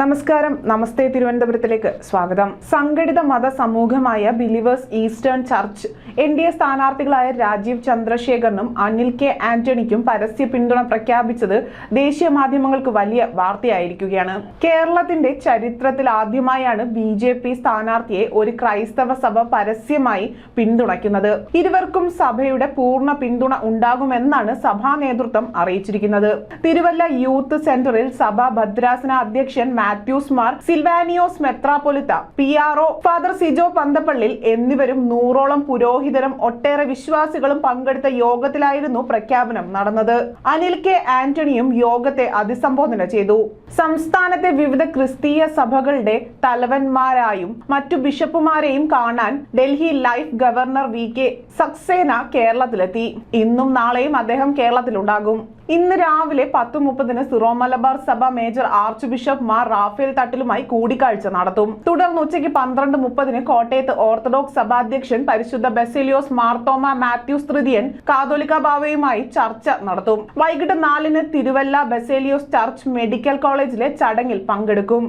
നമസ്കാരം. നമസ്തേ തിരുവനന്തപുരത്തിലേക്ക് സ്വാഗതം. സംഘടിത മത സമൂഹമായ believers eastern church N D A സ്ഥാനാർത്ഥികളായ Rajeev ചന്ദ്രശേഖറിനും അനിൽ കെ ആന്റണിക്കും പരസ്യ പിന്തുണ പ്രഖ്യാപിച്ചത് ദേശീയ മാധ്യമങ്ങൾക്ക് വലിയ വാർത്തയായിരിക്കുകയാണ്. കേരളത്തിന്റെ ചരിത്രത്തിൽ ആദ്യമായാണ് ബി ജെ പി സ്ഥാനാർത്ഥിയെ ഒരു ക്രൈസ്തവ സഭ പരസ്യമായി പിന്തുണയ്ക്കുന്നത്. ഇരുവർക്കും സഭയുടെ പൂർണ പിന്തുണ ഉണ്ടാകുമെന്നാണ് സഭാ നേതൃത്വം അറിയിച്ചിരിക്കുന്നത്. തിരുവല്ല യൂത്ത് സെന്ററിൽ സഭാ ഭദ്രാസന അധ്യക്ഷൻ Mathews Mar Silvanios മെത്രാപൊലിത്ത P R O father Sijo Panthappallil എന്നിവരും നൂറോളം പുരോഹിതരും ഒട്ടേറെ വിശ്വാസികളും പങ്കെടുത്ത യോഗത്തിലായിരുന്നു പ്രഖ്യാപനം നടന്നത്. അനിൽ കെ ആന്റണിയും യോഗത്തെ അതിസംബോധന ചെയ്തു. സംസ്ഥാനത്തെ വിവിധ ക്രിസ്തീയ സഭകളുടെ തലവന്മാരായും മറ്റു ബിഷപ്പുമാരെയും കാണാൻ ഡൽഹി ലൈഫ് ഗവർണർ വി കെ സക്സേന കേരളത്തിലെത്തി. ഇന്നും നാളെയും അദ്ദേഹം കേരളത്തിലുണ്ടാകും. ഇന്ന് രാവിലെ പത്ത് മുപ്പതിന് സിറോ മലബാർ സഭ major archbishop Mar Raphael തട്ടിലുമായി കൂടിക്കാഴ്ച നടത്തും. തുടർന്ന് ഉച്ചയ്ക്ക് പന്ത്രണ്ട് മുപ്പതിന് കോട്ടയത്ത് ഓർത്തഡോക്സ് സഭാധ്യക്ഷൻ പരിശുദ്ധ ബെസിലിയോസ് മാർത്തോമ മാത്യൂസ് തൃതീയൻ കാതോലിക ബാവയുമായി ചർച്ച നടത്തും. വൈകിട്ട് നാലിന് തിരുവല്ല ബെസേലിയോസ് ചർച്ച് മെഡിക്കൽ കോളേജിലെ ചടങ്ങിൽ പങ്കെടുക്കും.